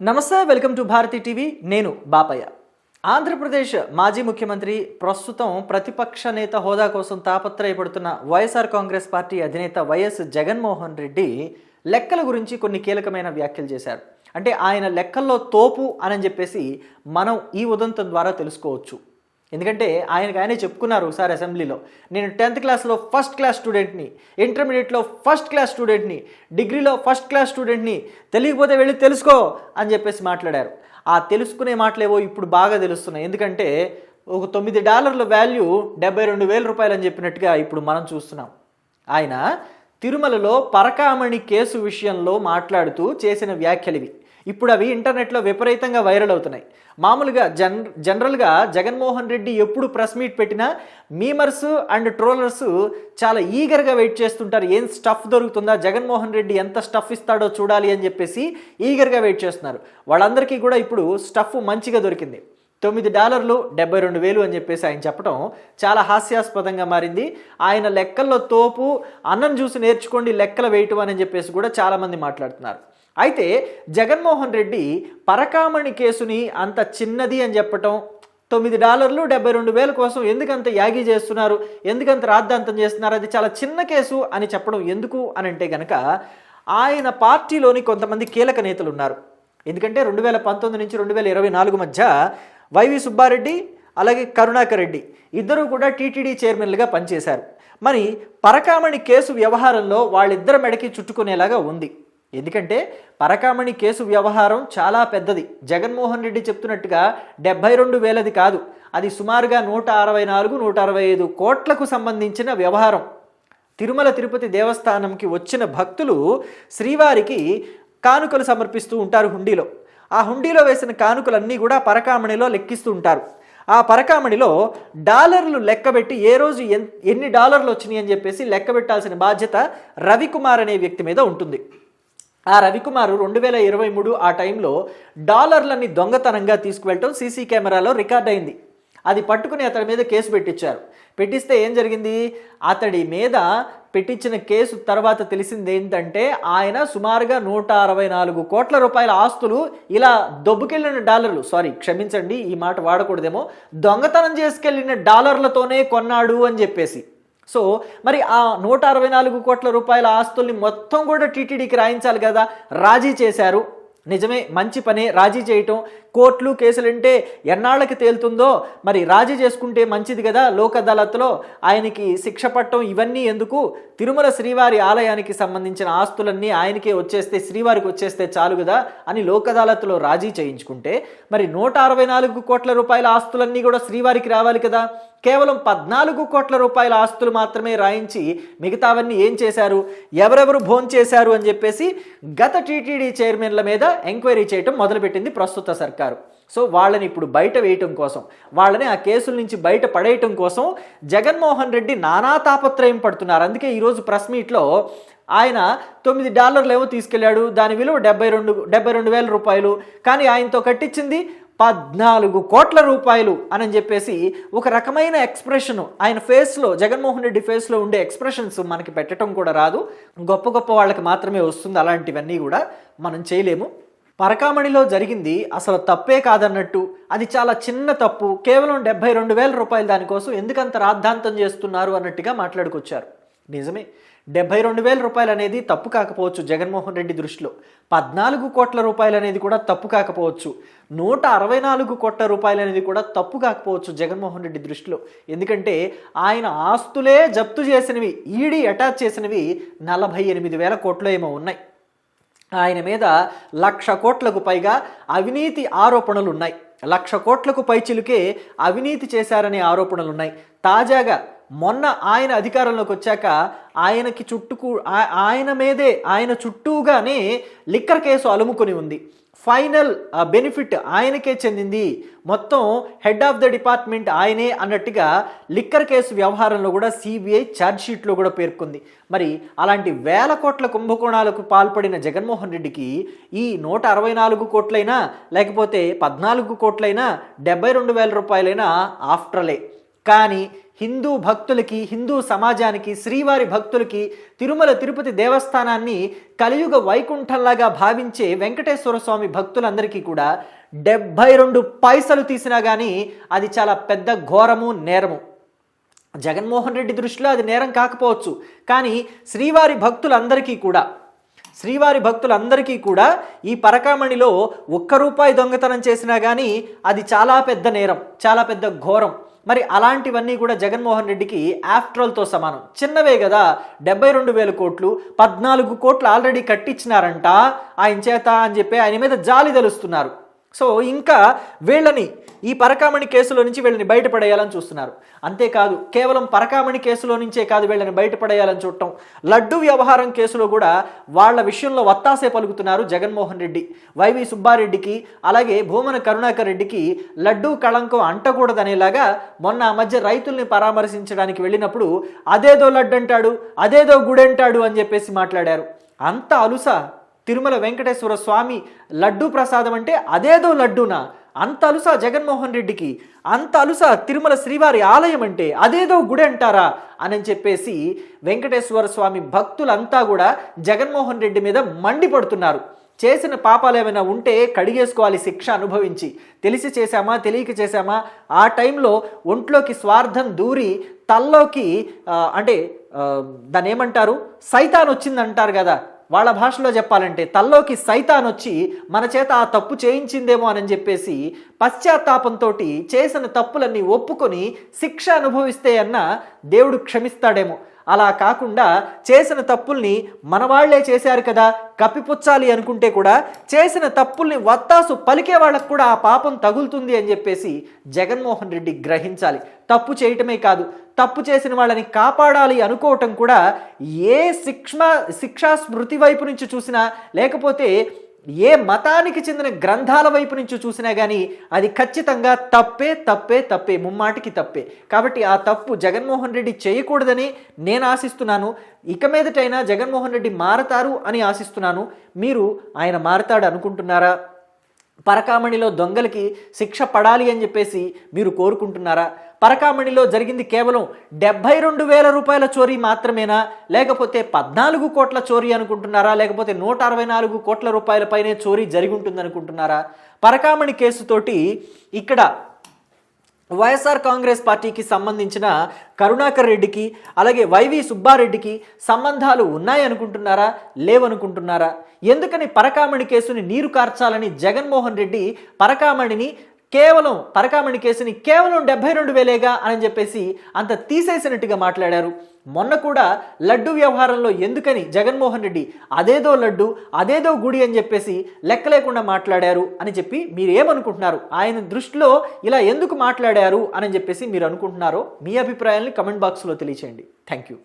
నమస్తే welcome to Bharati TV. నేను బాపయ్య. ఆంధ్రప్రదేశ్ మాజీ ముఖ్యమంత్రి ప్రస్తుతం ప్రతిపక్ష నేత హోదా కోసం తాపత్రయపడుతున్న వైఎస్ఆర్ కాంగ్రెస్ పార్టీ అధినేత వైఎస్ జగన్మోహన్ రెడ్డి లెక్కల గురించి కొన్ని కీలకమైన వ్యాఖ్యలు చేశారు. అంటే ఆయన లెక్కల్లో తోపు అని చెప్పేసి మనం ఈ ఉదంతం ద్వారా తెలుసుకోవచ్చు. ఎందుకంటే ఆయనకు ఆయనే చెప్పుకున్నారు ఒకసారి అసెంబ్లీలో. నేను టెన్త్ క్లాస్లో ఫస్ట్ క్లాస్ స్టూడెంట్ని ఇంటర్మీడియట్లో ఫస్ట్ క్లాస్ స్టూడెంట్ని డిగ్రీలో ఫస్ట్ క్లాస్ స్టూడెంట్ని తెలియకపోతే వెళ్ళి తెలుసుకో అని చెప్పేసి మాట్లాడారు. ఆ తెలుసుకునే మాటలేవో ఇప్పుడు బాగా తెలుస్తున్నాయి. ఎందుకంటే ఒక తొమ్మిది డాలర్ల వాల్యూ డెబ్బై రెండు వేల రూపాయలు అని చెప్పినట్టుగా ఇప్పుడు మనం చూస్తున్నాం. ఆయన తిరుమలలో పరకామణి కేసు విషయంలో మాట్లాడుతూ చేసిన వ్యాఖ్యలు ఇవి. ఇప్పుడు అవి ఇంటర్నెట్లో విపరీతంగా వైరల్ అవుతున్నాయి. మామూలుగా జన్ జనరల్గా జగన్మోహన్ రెడ్డి ఎప్పుడు ప్రెస్ మీట్ పెట్టినా మీమర్స్ అండ్ ట్రోలర్స్ చాలా ఈగర్గా వెయిట్ చేస్తుంటారు. ఏం స్టఫ్ దొరుకుతుందా? జగన్మోహన్ రెడ్డి ఎంత స్టఫ్ ఇస్తాడో చూడాలి అని చెప్పేసి ఈగర్గా వెయిట్ చేస్తున్నారు. వాళ్ళందరికీ కూడా ఇప్పుడు స్టఫ్ మంచిగా దొరికింది. తొమ్మిది డాలర్లు డెబ్బై రెండు వేలు అని చెప్పేసి ఆయన చెప్పడం చాలా హాస్యాస్పదంగా మారింది. ఆయన లెక్కల్లో తోపు అన్నం చూసి నేర్చుకోండి లెక్కలు వేయటం అని చెప్పేసి కూడా చాలామంది మాట్లాడుతున్నారు. అయితే జగన్మోహన్ రెడ్డి పరకామణి కేసుని అంత చిన్నది అని చెప్పటం తొమ్మిది డాలర్లు డెబ్బై రెండు వేల కోసం ఎందుకంత యాగి చేస్తున్నారు ఎందుకంత రాద్ధాంతం చేస్తున్నారు అది చాలా చిన్న కేసు అని చెప్పడం ఎందుకు అని అంటే గనక ఆయన పార్టీలోని కొంతమంది కీలక నేతలు ఉన్నారు. ఎందుకంటే రెండు వేల పంతొమ్మిది నుంచి రెండు వేల ఇరవై నాలుగు మధ్య వైవి సుబ్బారెడ్డి అలాగే కరుణాకర్ రెడ్డి ఇద్దరూ కూడా టీటీడీ చైర్మన్లుగా పనిచేశారు. మరి పరకామణి కేసు వ్యవహారంలో వాళ్ళిద్దరి మెడకి చుట్టుకునేలాగా ఉంది. ఎందుకంటే పరకామణి కేసు వ్యవహారం చాలా పెద్దది. జగన్మోహన్ రెడ్డి చెప్తున్నట్టుగా డెబ్బై రెండు వేలది కాదు. అది సుమారుగా నూట అరవై నాలుగు నూట అరవై ఐదు కోట్లకు సంబంధించిన వ్యవహారం. తిరుమల తిరుపతి దేవస్థానంకి వచ్చిన భక్తులు శ్రీవారికి కానుకలు సమర్పిస్తూ ఉంటారు హుండీలో. ఆ హుండీలో వేసిన కానుకలన్నీ కూడా పరకామణిలో లెక్కిస్తూ ఉంటారు. ఆ పరకామణిలో డాలర్లు లెక్కబెట్టి ఏ రోజు ఎన్ ఎన్ని డాలర్లు వచ్చినాయి అని చెప్పేసి లెక్క పెట్టాల్సిన బాధ్యత రవికుమార్ అనే వ్యక్తి మీద ఉంటుంది. ఆ రవికుమార్ రెండు వేల ఇరవై మూడు ఆ టైంలో డాలర్లని దొంగతనంగా తీసుకువెళ్ళటం సీసీ కెమెరాలో రికార్డ్ అయింది. అది పట్టుకుని అతడి మీద కేసు పెట్టించారు. పెట్టిస్తే ఏం జరిగింది? అతడి మీద పెట్టించిన కేసు తర్వాత తెలిసింది ఏంటంటే ఆయన సుమారుగా నూట అరవై నాలుగు కోట్ల రూపాయల ఆస్తులు ఇలా దొబ్బుకెళ్ళిన డాలర్లు సారీ క్షమించండి ఈ మాట వాడకూడదేమో దొంగతనం చేసుకెళ్ళిన డాలర్లతోనే కొన్నాడు అని చెప్పేసి. సో మరి ఆ నూట అరవై నాలుగు కోట్ల రూపాయల ఆస్తుల్ని మొత్తం కూడా టీటీడీకి రాయించాలి కదా. రాజీ చేశారు. నిజమే మంచి పనే. రాజీ చేయటం. కోర్టులు కేసులంటే ఎన్నాళ్ళకి తేలుతుందో మరి రాజీ చేసుకుంటే మంచిది కదా లోక్ అదాలత్లో. ఆయనకి శిక్ష పట్టడం ఇవన్నీ ఎందుకు? తిరుమల శ్రీవారి ఆలయానికి సంబంధించిన ఆస్తులన్నీ ఆయనకే వచ్చేస్తే శ్రీవారికి వచ్చేస్తే చాలు కదా అని లోక్ అదాలత్లో రాజీ చేయించుకుంటే మరి నూట అరవై నాలుగు కోట్ల రూపాయల ఆస్తులన్నీ కూడా శ్రీవారికి రావాలి కదా. కేవలం పద్నాలుగు కోట్ల రూపాయల ఆస్తులు మాత్రమే రాయించి మిగతావన్నీ ఏం చేశారు? ఎవరెవరు భోన్ చేశారు అని చెప్పేసి గత టీటీడీ చైర్మన్ల మీద ఎంక్వైరీ చేయటం మొదలుపెట్టింది ప్రస్తుత సర్కారు. సో వాళ్ళని ఇప్పుడు బయట వేయటం కోసం వాళ్ళని ఆ కేసుల నుంచి బయట పడేయటం కోసం జగన్మోహన్ రెడ్డి నానా తాపత్రయం పడుతున్నారు. అందుకే ఈరోజు ప్రెస్ మీట్లో ఆయన తొమ్మిది డాలర్లు ఏమో తీసుకెళ్ళాడు. దాని విలువ డెబ్బై రెండు డెబ్బై రెండు వేల రూపాయలు. కానీ ఆయనతో కట్టించింది పద్నాలుగు కోట్ల రూపాయలు అని చెప్పేసి ఒక రకమైన ఎక్స్ప్రెషన్ ఆయన ఫేస్లో జగన్మోహన్ రెడ్డి ఫేస్లో ఉండే ఎక్స్ప్రెషన్స్ మనకి పెట్టడం కూడా రాదు. గొప్ప గొప్ప వాళ్ళకి మాత్రమే వస్తుంది. అలాంటివన్నీ కూడా మనం చేయలేము. పరకామణిలో జరిగింది అసలు తప్పే కాదన్నట్టు. అది చాలా చిన్న తప్పు. కేవలం డెబ్బై రెండు వేల రూపాయలు దానికోసం ఎందుకంత రాద్ధాంతం చేస్తున్నారు అన్నట్టుగా మాట్లాడుకొచ్చారు. నిజమే. డెబ్బై రెండు వేల రూపాయలు అనేది తప్పు కాకపోవచ్చు జగన్మోహన్ రెడ్డి దృష్టిలో. పద్నాలుగు కోట్ల రూపాయలు అనేది కూడా తప్పు కాకపోవచ్చు. నూట అరవై నాలుగు కోట్ల రూపాయలు అనేది కూడా తప్పు కాకపోవచ్చు జగన్మోహన్ రెడ్డి దృష్టిలో. ఎందుకంటే ఆయన ఆస్తులే జప్తు చేసినవి ఈడీ అటాచ్ చేసినవి నలభై ఎనిమిది వేల కోట్లు ఏమో ఉన్నాయి. ఆయన మీద లక్ష కోట్లకు పైగా అవినీతి ఆరోపణలు ఉన్నాయి లక్ష కోట్లకు పైచిలుకే అవినీతి చేశారనే ఆరోపణలు ఉన్నాయి తాజాగా మొన్న ఆయన అధికారంలోకి వచ్చాక ఆయనకి చుట్టుకు ఆయన మీదే ఆయన చుట్టూగానే లిక్కర్ కేసు అలుముకొని ఉంది. ఫైనల్ బెనిఫిట్ ఆయనకే చెందింది. మొత్తం హెడ్ ఆఫ్ ద డిపార్ట్మెంట్ ఆయనే అన్నట్టుగా లిక్కర్ కేసు వ్యవహారంలో కూడా సిబిఐ ఛార్జ్షీట్లో కూడా పేర్కొంది. మరి అలాంటి వేల కోట్ల కుంభకోణాలకు పాల్పడిన జగన్మోహన్ రెడ్డికి ఈ నూట అరవై నాలుగు కోట్లైనా లేకపోతే పద్నాలుగు కోట్లైనా డెబ్బై రెండు వేల రూపాయలైనా ఆఫ్టర్లే. కానీ హిందూ భక్తులకి హిందూ సమాజానికి శ్రీవారి భక్తులకి తిరుమల తిరుపతి దేవస్థానాన్ని కలియుగ వైకుంఠంలాగా భావించే వెంకటేశ్వర స్వామి భక్తులందరికీ కూడా డెబ్భై రెండు పైసలు తీసినా కానీ అది చాలా పెద్ద ఘోరము నేరము. జగన్మోహన్ రెడ్డి దృష్టిలో అది నేరం కాకపోవచ్చు. కానీ శ్రీవారి భక్తులందరికీ కూడా శ్రీవారి భక్తులందరికీ కూడా ఈ పరకామణిలో ఒక్క రూపాయి దొంగతనం చేసినా కానీ అది చాలా పెద్ద నేరం చాలా పెద్ద ఘోరం. మరి అలాంటివన్నీ కూడా జగన్మోహన్ రెడ్డికి ఆఫ్ట్రల్తో సమానం. చిన్నవే కదా డెబ్బై రెండు వేల కోట్లు పద్నాలుగు కోట్లు ఆల్రెడీ కట్టించినారంట. ఆయన చేత అని చెప్పి ఆయన మీద జాలి తెలుస్తున్నారు. సో ఇంకా వీళ్ళని ఈ పరకామణి కేసులో నుంచి వీళ్ళని బయటపడేయాలని చూస్తున్నారు. అంతేకాదు కేవలం పరకామణి కేసులో నుంచే కాదు వీళ్ళని బయటపడేయాలని చూడటం. లడ్డు వ్యవహారం కేసులో కూడా వాళ్ళ విషయంలో వత్తాసే పలుకుతున్నారు జగన్మోహన్ రెడ్డి. వైవి సుబ్బారెడ్డికి అలాగే భూమన కరుణాకర్ రెడ్డికి లడ్డు కళంకం అంటకూడదనేలాగా మొన్న ఆ మధ్య రైతుల్ని పరామర్శించడానికి వెళ్ళినప్పుడు అదేదో లడ్డు అంటాడు అదేదో గుడి అంటాడు అని చెప్పేసి మాట్లాడారు. అంత అలుస తిరుమల వెంకటేశ్వర స్వామి లడ్డూ ప్రసాదం అంటే అదేదో లడ్డూనా? అంత అలుసా జగన్మోహన్ రెడ్డికి అంత అలుసా తిరుమల శ్రీవారి ఆలయం అంటే అదేదో గుడి అంటారా? అని చెప్పేసి వెంకటేశ్వర స్వామి భక్తులంతా కూడా జగన్మోహన్ రెడ్డి మీద మండిపడుతున్నారు. చేసిన పాపాలు ఏమైనా ఉంటే కడిగేసుకోవాలి శిక్ష అనుభవించి. తెలిసి చేశామా? తెలియక చేశామా? ఆ టైంలో ఒంట్లోకి స్వార్థం దూరి తల్లోకి అంటే దాన్ని ఏమంటారు సైతాన్ వచ్చిందంటారు కదా. వాళ్ళ భాషలో చెప్పాలంటే తల్లోకి సైతాన్ వచ్చి మన చేత ఆ తప్పు చేయించిందేమో అని చెప్పేసి పశ్చాత్తాపంతో చేసిన తప్పులన్నీ ఒప్పుకొని శిక్ష అనుభవిస్తే అన్న దేవుడు క్షమిస్తాడేమో. అలా కాకుండా చేసిన తప్పుల్ని మనవాళ్ళే చేశారు కదా కప్పిపుచ్చాలి అనుకుంటే కూడా చేసిన తప్పుల్ని వత్తాసు పలికే వాళ్ళకు కూడా ఆ పాపం తగులుతుంది అని చెప్పేసి జగన్మోహన్ రెడ్డి గ్రహించాలి. తప్పు చేయటమే కాదు తప్పు చేసిన వాళ్ళని కాపాడాలి అనుకోవటం కూడా ఏ శిక్ష శిక్షా స్మృతి వైపు నుంచి చూసినా లేకపోతే ఏ మతానికి చెందిన గ్రంథాల వైపు నుంచి చూసినా కానీ అది ఖచ్చితంగా తప్పే తప్పే తప్పే ముమ్మాటికి తప్పే. కాబట్టి ఆ తప్పు జగన్మోహన్ రెడ్డి చేయకూడదని నేను ఆశిస్తున్నాను. ఇక మీదటైనా జగన్మోహన్ రెడ్డి మారతారు అని ఆశిస్తున్నాను. మీరు ఆయన మారతాడు అనుకుంటున్నారా? పరకామణిలో దొంగలకి శిక్ష పడాలి అని చెప్పేసి మీరు కోరుకుంటున్నారా? పరకామణిలో జరిగింది కేవలం డెబ్బై రెండు వేల రూపాయల చోరీ మాత్రమేనా? లేకపోతే పద్నాలుగు కోట్ల చోరీ అనుకుంటున్నారా? లేకపోతే నూట అరవై నాలుగు కోట్ల రూపాయల పైనే చోరీ జరిగి ఉంటుంది అనుకుంటున్నారా పరకామణి కేసుతోటి ఇక్కడ వైఎస్ఆర్ కాంగ్రెస్ పార్టీకి సంబంధించిన కరుణాకర్ రెడ్డికి అలాగే వైవి సుబ్బారెడ్డికి సంబంధాలు ఉన్నాయనుకుంటున్నారా? లేవనుకుంటున్నారా? ఎందుకని పరకామణి కేసుని నీరు కార్చాలని జగన్మోహన్ రెడ్డి పరకామణిని కేవలం పరకామణి కేసుని కేవలం డెబ్బై రెండు వేలేగా అని చెప్పేసి అంత తీసేసినట్టుగా మాట్లాడారు. మొన్న కూడా లడ్డు వ్యవహారంలో ఎందుకని జగన్మోహన్ రెడ్డి అదేదో లడ్డు అదేదో గుడి అని చెప్పేసి లెక్క లేకుండా మాట్లాడారు అని చెప్పి మీరు ఏమనుకుంటున్నారు ఆయన దృష్టిలో ఇలా ఎందుకు మాట్లాడారు అని చెప్పేసి మీరు అనుకుంటున్నారో మీ అభిప్రాయాల్ని కమెంట్ బాక్స్లో తెలియచేయండి. Thank you